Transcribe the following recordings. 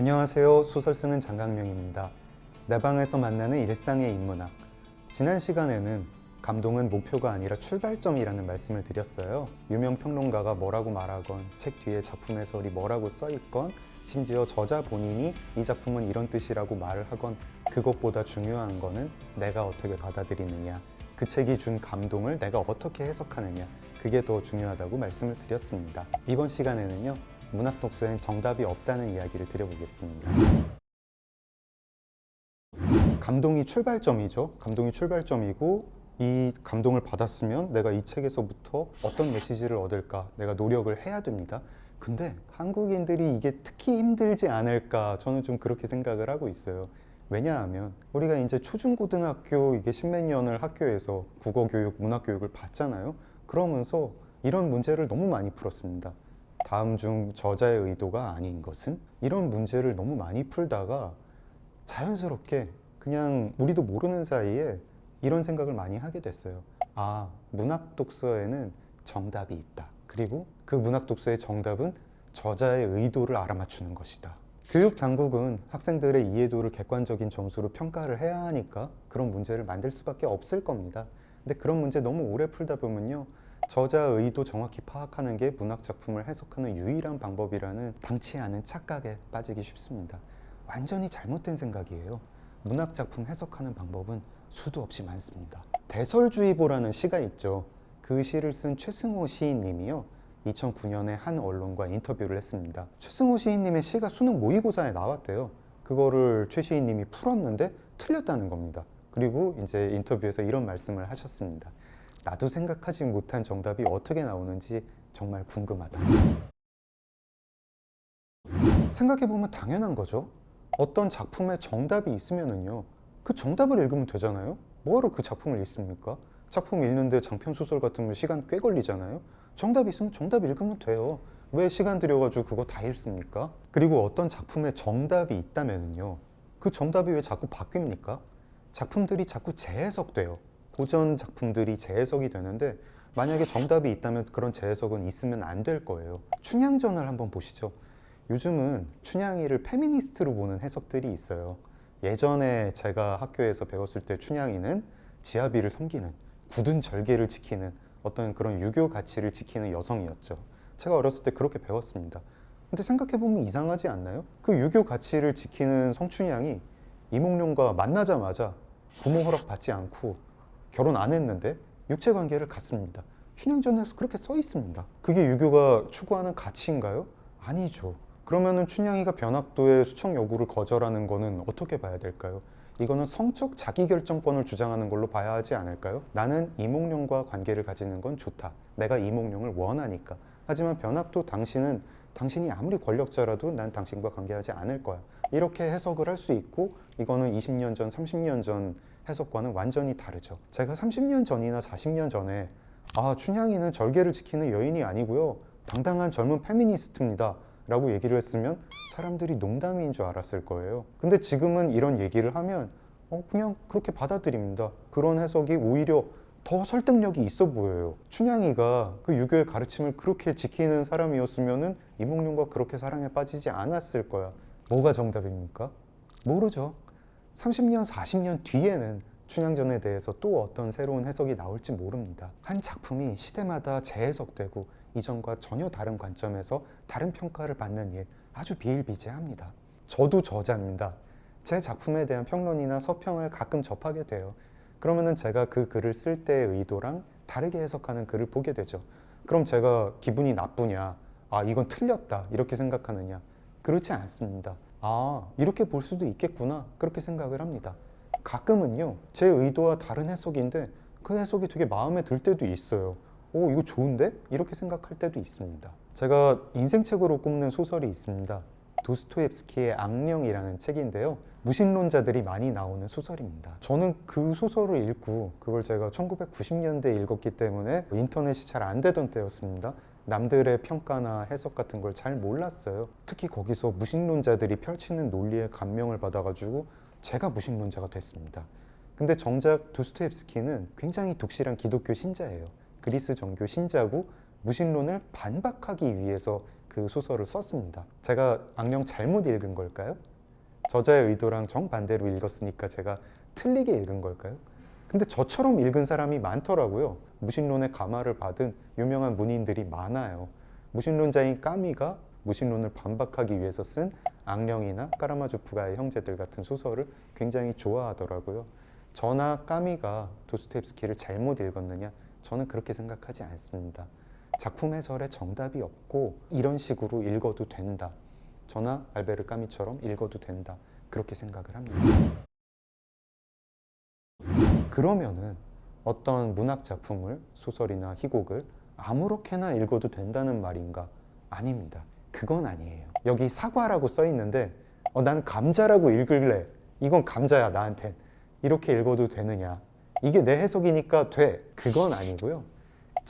안녕하세요. 소설 쓰는 장강명입니다. 내 방에서 만나는 일상의 인문학. 지난 시간에는 감동은 목표가 아니라 출발점이라는 말씀을 드렸어요. 유명 평론가가 뭐라고 말하건, 책 뒤에 작품 해설이 뭐라고 써 있건, 심지어 저자 본인이 이 작품은 이런 뜻이라고 말을 하건, 그것보다 중요한 거는 내가 어떻게 받아들이느냐, 그 책이 준 감동을 내가 어떻게 해석하느냐, 그게 더 중요하다고 말씀을 드렸습니다. 이번 시간에는요, 문학 독서엔 정답이 없다는 이야기를 드려보겠습니다. 감동이 출발점이죠. 감동이 출발점이고 이 감동을 받았으면 내가 이 책에서부터 어떤 메시지를 얻을까 내가 노력을 해야 됩니다. 근데 한국인들이 이게 특히 힘들지 않을까 저는 좀 그렇게 생각을 하고 있어요. 왜냐하면 우리가 이제 초중고등학교 이게 십몇 년을 학교에서 국어 교육, 문학 교육을 받잖아요. 그러면서 이런 문제를 너무 많이 풀었습니다. 다음 중 저자의 의도가 아닌 것은 이런 문제를 너무 많이 풀다가 자연스럽게 그냥 우리도 모르는 사이에 이런 생각을 많이 하게 됐어요. 아, 문학 독서에는 정답이 있다. 그리고 그 문학 독서의 정답은 저자의 의도를 알아맞추는 것이다. 교육 당국은 학생들의 이해도를 객관적인 점수로 평가를 해야 하니까 그런 문제를 만들 수밖에 없을 겁니다. 근데 그런 문제 너무 오래 풀다 보면요. 저자의 의도 정확히 파악하는 게 문학 작품을 해석하는 유일한 방법이라는 당치 않은 착각에 빠지기 쉽습니다. 완전히 잘못된 생각이에요. 문학 작품 해석하는 방법은 수도 없이 많습니다. 대설주의보라는 시가 있죠. 그 시를 쓴 최승호 시인님이요. 2009년에 한 언론과 인터뷰를 했습니다. 최승호 시인님의 시가 수능 모의고사에 나왔대요. 그거를 최 시인님이 풀었는데 틀렸다는 겁니다. 그리고 이제 인터뷰에서 이런 말씀을 하셨습니다. 나도 생각하지 못한 정답이 어떻게 나오는지 정말 궁금하다. 생각해보면 당연한 거죠. 어떤 작품에 정답이 있으면은요, 그 정답을 읽으면 되잖아요. 뭐하러 그 작품을 읽습니까? 작품 읽는데 장편 소설 같은 거 시간 꽤 걸리잖아요. 정답이 있으면 정답 읽으면 돼요. 왜 시간 들여가지고 그거 다 읽습니까? 그리고 어떤 작품에 정답이 있다면은요, 그 정답이 왜 자꾸 바뀝니까? 작품들이 자꾸 재해석돼요. 고전 작품들이 재해석이 되는데 만약에 정답이 있다면 그런 재해석은 있으면 안 될 거예요. 춘향전을 한번 보시죠. 요즘은 춘향이를 페미니스트로 보는 해석들이 있어요. 예전에 제가 학교에서 배웠을 때 춘향이는 지아비를 섬기는 굳은 절개를 지키는 어떤 그런 유교 가치를 지키는 여성이었죠. 제가 어렸을 때 그렇게 배웠습니다. 근데 생각해보면 이상하지 않나요? 그 유교 가치를 지키는 성춘향이 이몽룡과 만나자마자 부모 허락 받지 않고 결혼 안 했는데 육체 관계를 갖습니다. 춘향전에서 그렇게 써 있습니다. 그게 유교가 추구하는 가치인가요? 아니죠. 그러면은 춘향이가 변학도의 수청 요구를 거절하는 거는 어떻게 봐야 될까요? 이거는 성적 자기결정권을 주장하는 걸로 봐야 하지 않을까요? 나는 이몽룡과 관계를 가지는 건 좋다. 내가 이몽룡을 원하니까. 하지만 변학도 당신은 당신이 아무리 권력자라도 난 당신과 관계하지 않을 거야. 이렇게 해석을 할 수 있고 이거는 20년 전, 30년 전 해석과는 완전히 다르죠. 제가 30년 전이나 40년 전에 아, 춘향이는 절개를 지키는 여인이 아니고요. 당당한 젊은 페미니스트입니다. 라고 얘기를 했으면 사람들이 농담인 줄 알았을 거예요. 근데 지금은 이런 얘기를 하면 어, 그냥 그렇게 받아들입니다. 그런 해석이 오히려 더 설득력이 있어 보여요. 춘향이가 그 유교의 가르침을 그렇게 지키는 사람이었으면은 이몽룡과 그렇게 사랑에 빠지지 않았을 거야. 뭐가 정답입니까? 모르죠. 30년, 40년 뒤에는 춘향전에 대해서 또 어떤 새로운 해석이 나올지 모릅니다. 한 작품이 시대마다 재해석되고 이전과 전혀 다른 관점에서 다른 평가를 받는 일 아주 비일비재합니다. 저도 저자입니다. 제 작품에 대한 평론이나 서평을 가끔 접하게 돼요. 그러면은 제가 그 글을 쓸 때의 의도랑 다르게 해석하는 글을 보게 되죠. 그럼 제가 기분이 나쁘냐? 아, 이건 틀렸다. 이렇게 생각하느냐? 그렇지 않습니다. 아, 이렇게 볼 수도 있겠구나. 그렇게 생각을 합니다. 가끔은요, 제 의도와 다른 해석인데 그 해석이 되게 마음에 들 때도 있어요. 오, 이거 좋은데? 이렇게 생각할 때도 있습니다. 제가 인생책으로 꼽는 소설이 있습니다. 도스토옙스키의 악령이라는 책인데요. 무신론자들이 많이 나오는 소설입니다. 저는 그 소설을 읽고 그걸 제가 1990년대에 읽었기 때문에 인터넷이 잘 안 되던 때였습니다. 남들의 평가나 해석 같은 걸 잘 몰랐어요. 특히 거기서 무신론자들이 펼치는 논리에 감명을 받아가지고 제가 무신론자가 됐습니다. 근데 정작 도스토옙스키는 굉장히 독실한 기독교 신자예요. 그리스 정교 신자고 무신론을 반박하기 위해서 그 소설을 썼습니다. 제가 악령 잘못 읽은 걸까요? 저자의 의도랑 정반대로 읽었으니까 제가 틀리게 읽은 걸까요? 근데 저처럼 읽은 사람이 많더라고요. 무신론의 감화를 받은 유명한 문인들이 많아요. 무신론자인 까미가 무신론을 반박하기 위해서 쓴 악령이나 까라마조프가의 형제들 같은 소설을 굉장히 좋아하더라고요. 저나 까미가 도스토옙스키를 잘못 읽었느냐? 저는 그렇게 생각하지 않습니다. 작품 해설에 정답이 없고 이런 식으로 읽어도 된다. 저나 알베르 까미처럼 읽어도 된다. 그렇게 생각을 합니다. 그러면은 어떤 문학 작품을 소설이나 희곡을 아무렇게나 읽어도 된다는 말인가? 아닙니다. 그건 아니에요. 여기 사과라고 써 있는데 어, 나는 감자라고 읽을래. 이건 감자야 나한텐. 이렇게 읽어도 되느냐? 이게 내 해석이니까 돼. 그건 아니고요.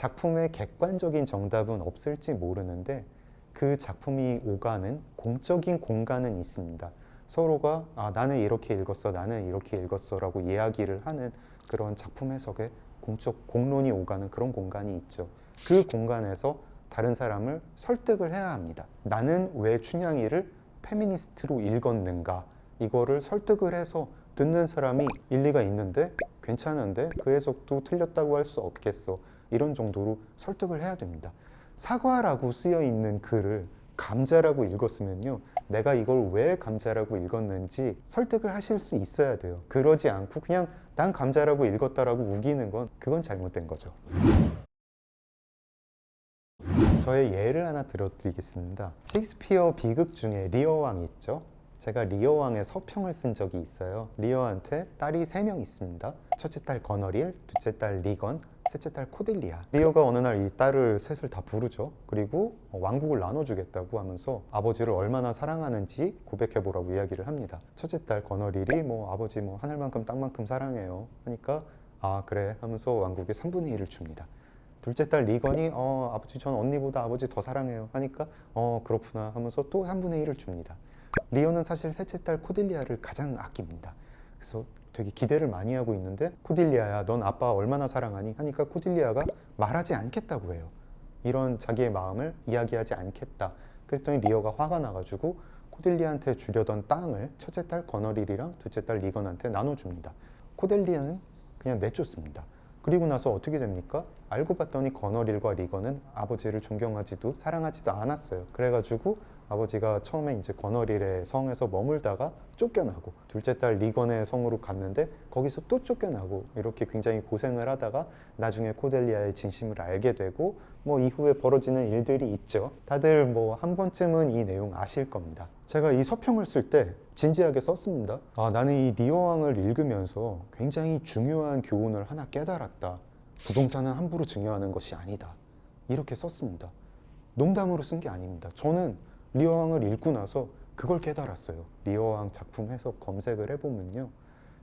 작품의 객관적인 정답은 없을지 모르는데 그 작품이 오가는 공적인 공간은 있습니다. 서로가 아 나는 이렇게 읽었어, 나는 이렇게 읽었어라고 이야기를 하는 그런 작품 해석에 공적 공론이 오가는 그런 공간이 있죠. 그 공간에서 다른 사람을 설득을 해야 합니다. 나는 왜 춘향이를 페미니스트로 읽었는가? 이거를 설득을 해서 듣는 사람이 일리가 있는데 괜찮은데 그 해석도 틀렸다고 할 수 없겠어. 이런 정도로 설득을 해야 됩니다. 사과라고 쓰여 있는 글을 감자라고 읽었으면요. 내가 이걸 왜 감자라고 읽었는지 설득을 하실 수 있어야 돼요. 그러지 않고 그냥 난 감자라고 읽었다라고 우기는 건 그건 잘못된 거죠. 저의 예를 하나 들어드리겠습니다. 셰익스피어 비극 중에 리어 왕 있죠? 제가 리어 왕의 서평을 쓴 적이 있어요. 리어한테 딸이 세 명 있습니다. 첫째 딸 거너릴, 둘째 딸 리건, 셋째 딸 코딜리아. 리어가 어느 날 이 딸을 셋을 다 부르죠. 그리고 왕국을 나눠주겠다고 하면서 아버지를 얼마나 사랑하는지 고백해보라고 이야기를 합니다. 첫째 딸 거너릴이 뭐 아버지 뭐 하늘만큼 땅만큼 사랑해요. 하니까 아 그래 하면서 왕국의 3분의 1을 줍니다. 둘째 딸 리건이 어 아버지 전 언니보다 아버지 더 사랑해요 하니까 어 그렇구나 하면서 또 3분의 1을 줍니다. 리오는 사실 셋째 딸 코딜리아를 가장 아낍니다. 그래서 되게 기대를 많이 하고 있는데 코딜리아야 넌 아빠 얼마나 사랑하니 하니까 코딜리아가 말하지 않겠다고 해요. 이런 자기의 마음을 이야기하지 않겠다. 그랬더니 리오가 화가 나가지고 코딜리아한테 주려던 땅을 첫째 딸 거너릴이랑 둘째 딸 리건한테 나눠줍니다. 코딜리아는 그냥 내쫓습니다. 그리고 나서 어떻게 됩니까? 알고 봤더니 거너릴과 리건은 아버지를 존경하지도 사랑하지도 않았어요. 그래가지고 아버지가 처음에 이제 거너릴의 성에서 머물다가 쫓겨나고 둘째 딸 리건의 성으로 갔는데 거기서 또 쫓겨나고 이렇게 굉장히 고생을 하다가 나중에 코델리아의 진심을 알게 되고 뭐 이후에 벌어지는 일들이 있죠. 다들 뭐 한 번쯤은 이 내용 아실 겁니다. 제가 이 서평을 쓸 때 진지하게 썼습니다. 아, 나는 이 리어 왕을 읽으면서 굉장히 중요한 교훈을 하나 깨달았다. 부동산은 함부로 증여하는 것이 아니다. 이렇게 썼습니다. 농담으로 쓴 게 아닙니다. 저는 리어왕을 읽고 나서 그걸 깨달았어요. 리어왕 작품 해석 검색을 해보면요.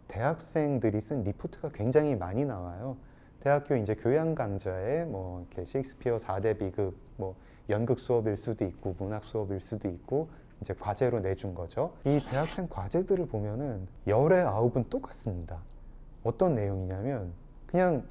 대학생들이 쓴 리포트가 굉장히 많이 나와요. 대학교 이제 교양 강좌에 뭐 이렇게 셰익스피어 4대 비극 뭐 연극 수업일 수도 있고 문학 수업일 수도 있고 이제 과제로 내준 거죠. 이 대학생 과제들을 보면은 열의 아홉은 똑같습니다. 어떤 내용이냐면 그냥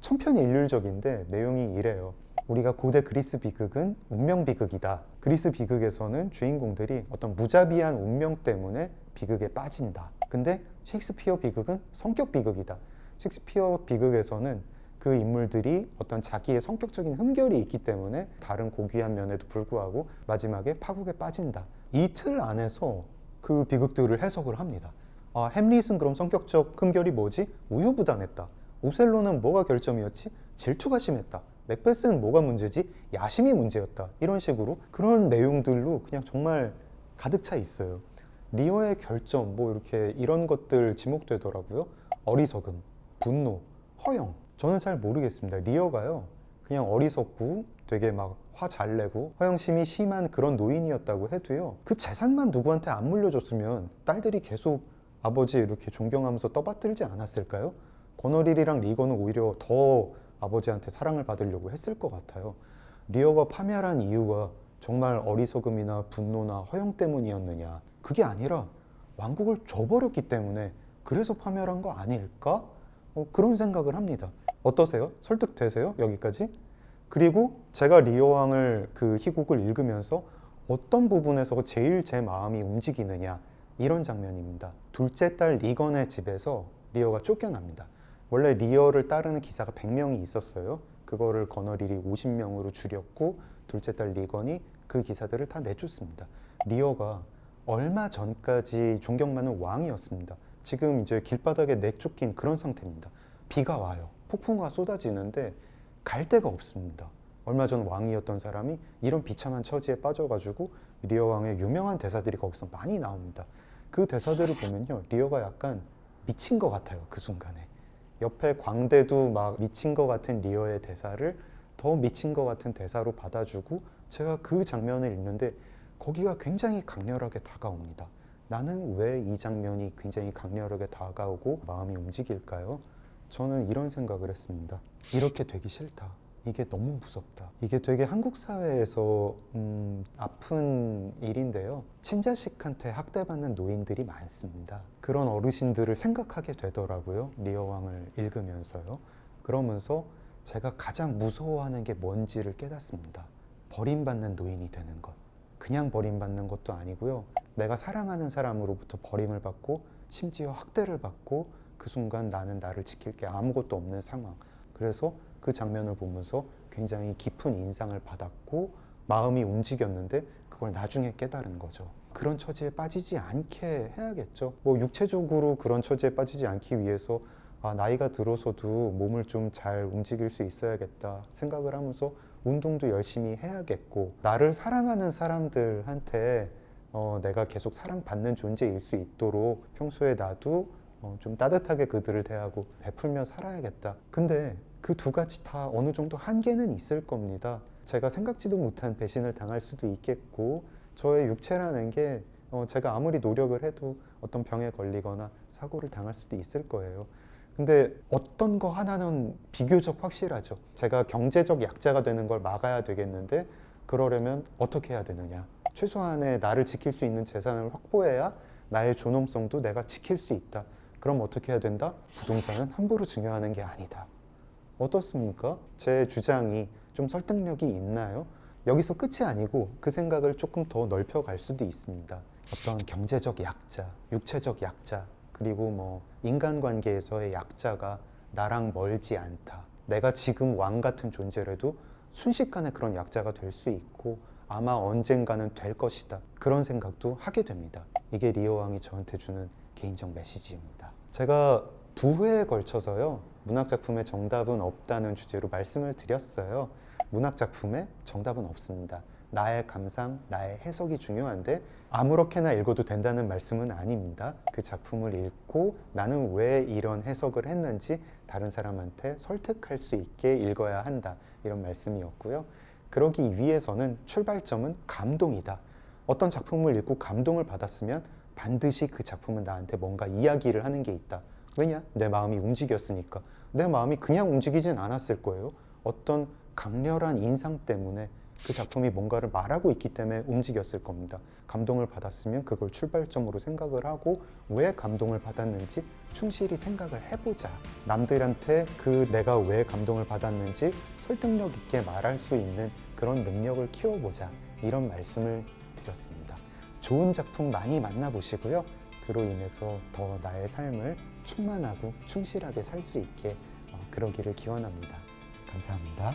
천편일률적인데 내용이 이래요. 우리가 고대 그리스 비극은 운명 비극이다. 그리스 비극에서는 주인공들이 어떤 무자비한 운명 때문에 비극에 빠진다. 근데 셰익스피어 비극은 성격 비극이다. 셰익스피어 비극에서는 그 인물들이 어떤 자기의 성격적인 흠결이 있기 때문에 다른 고귀한 면에도 불구하고 마지막에 파국에 빠진다. 이 틀 안에서 그 비극들을 해석을 합니다. 아, 햄릿은 그럼 성격적 흠결이 뭐지? 우유부단했다. 오셀로는 뭐가 결점이었지? 질투가 심했다. 맥베스는 뭐가 문제지? 야심이 문제였다. 이런 식으로 그런 내용들로 그냥 정말 가득 차 있어요. 리어의 결점 뭐 이렇게 이런 것들 지목되더라고요. 어리석음, 분노, 허영. 저는 잘 모르겠습니다. 리어가요. 그냥 어리석고 되게 막 화 잘 내고 허영심이 심한 그런 노인이었다고 해도요. 그 재산만 누구한테 안 물려줬으면 딸들이 계속 아버지 이렇게 존경하면서 떠받들지 않았을까요? 권어릴이랑 리거는 오히려 더 아버지한테 사랑을 받으려고 했을 것 같아요. 리어가 파멸한 이유가 정말 어리석음이나 분노나 허영 때문이었느냐? 그게 아니라 왕국을 줘버렸기 때문에 그래서 파멸한 거 아닐까? 어, 그런 생각을 합니다. 어떠세요? 설득되세요? 여기까지? 그리고 제가 리어 왕을 그 희곡을 읽으면서 어떤 부분에서 제일 제 마음이 움직이느냐 이런 장면입니다. 둘째 딸 리건의 집에서 리어가 쫓겨납니다. 원래 리어를 따르는 기사가 100명이 있었어요. 그거를 거너릴이 50명으로 줄였고 둘째 딸 리건이 그 기사들을 다 내쫓습니다. 리어가 얼마 전까지 존경받는 왕이었습니다. 지금 이제 길바닥에 내쫓긴 그런 상태입니다. 비가 와요. 폭풍우가 쏟아지는데 갈 데가 없습니다. 얼마 전 왕이었던 사람이 이런 비참한 처지에 빠져가지고 리어 왕의 유명한 대사들이 거기서 많이 나옵니다. 그 대사들을 보면요, 리어가 약간 미친 것 같아요. 그 순간에 옆에 광대도 막 미친 것 같은 리어의 대사를 더 미친 것 같은 대사로 받아주고 제가 그 장면을 읽는데 거기가 굉장히 강렬하게 다가옵니다. 나는 왜 이 장면이 굉장히 강렬하게 다가오고 마음이 움직일까요? 저는 이런 생각을 했습니다. 이렇게 되기 싫다. 이게 너무 무섭다. 이게 되게 한국 사회에서 음, 아픈 일인데요. 친자식한테 학대받는 노인들이 많습니다. 그런 어르신들을 생각하게 되더라고요. 리어 왕을 읽으면서요. 그러면서 제가 가장 무서워하는 게 뭔지를 깨닫습니다. 버림받는 노인이 되는 것. 그냥 버림받는 것도 아니고요. 내가 사랑하는 사람으로부터 버림을 받고 심지어 학대를 받고 그 순간 나는 나를 지킬 게 아무것도 없는 상황. 그래서 그 장면을 보면서 굉장히 깊은 인상을 받았고 마음이 움직였는데 그걸 나중에 깨달은 거죠. 그런 처지에 빠지지 않게 해야겠죠. 뭐 육체적으로 그런 처지에 빠지지 않기 위해서 아, 나이가 들어서도 몸을 좀 잘 움직일 수 있어야겠다 생각을 하면서 운동도 열심히 해야겠고 나를 사랑하는 사람들한테 어, 내가 계속 사랑받는 존재일 수 있도록 평소에 나도 어, 좀 따뜻하게 그들을 대하고 베풀며 살아야겠다. 근데 그 두 가지 다 어느 정도 한계는 있을 겁니다. 제가 생각지도 못한 배신을 당할 수도 있겠고 저의 육체라는 게 어, 제가 아무리 노력을 해도 어떤 병에 걸리거나 사고를 당할 수도 있을 거예요. 근데 어떤 거 하나는 비교적 확실하죠. 제가 경제적 약자가 되는 걸 막아야 되겠는데 그러려면 어떻게 해야 되느냐. 최소한의 나를 지킬 수 있는 재산을 확보해야 나의 존엄성도 내가 지킬 수 있다. 그럼 어떻게 해야 된다? 부동산은 함부로 증여하는 게 아니다. 어떻습니까? 제 주장이 좀 설득력이 있나요? 여기서 끝이 아니고 그 생각을 조금 더 넓혀갈 수도 있습니다. 어떤 경제적 약자, 육체적 약자, 그리고 뭐 인간관계에서의 약자가 나랑 멀지 않다. 내가 지금 왕 같은 존재라도 순식간에 그런 약자가 될 수 있고 아마 언젠가는 될 것이다. 그런 생각도 하게 됩니다. 이게 리오 왕이 저한테 주는 개인적 메시지입니다. 제가 두 회에 걸쳐서요. 문학 작품에 정답은 없다는 주제로 말씀을 드렸어요. 문학 작품에 정답은 없습니다. 나의 감상, 나의 해석이 중요한데 아무렇게나 읽어도 된다는 말씀은 아닙니다. 그 작품을 읽고 나는 왜 이런 해석을 했는지 다른 사람한테 설득할 수 있게 읽어야 한다. 이런 말씀이었고요. 그러기 위해서는 출발점은 감동이다. 어떤 작품을 읽고 감동을 받았으면 반드시 그 작품은 나한테 뭔가 이야기를 하는 게 있다. 왜냐? 내 마음이 움직였으니까. 내 마음이 그냥 움직이진 않았을 거예요. 어떤 강렬한 인상 때문에 그 작품이 뭔가를 말하고 있기 때문에 움직였을 겁니다. 감동을 받았으면 그걸 출발점으로 생각을 하고 왜 감동을 받았는지 충실히 생각을 해보자. 남들한테 그 내가 왜 감동을 받았는지 설득력 있게 말할 수 있는 그런 능력을 키워보자. 이런 말씀을 드렸습니다. 좋은 작품 많이 만나보시고요. 그로 인해서 더 나의 삶을 충만하고 충실하게 살 수 있게 어, 그러기를 기원합니다. 감사합니다.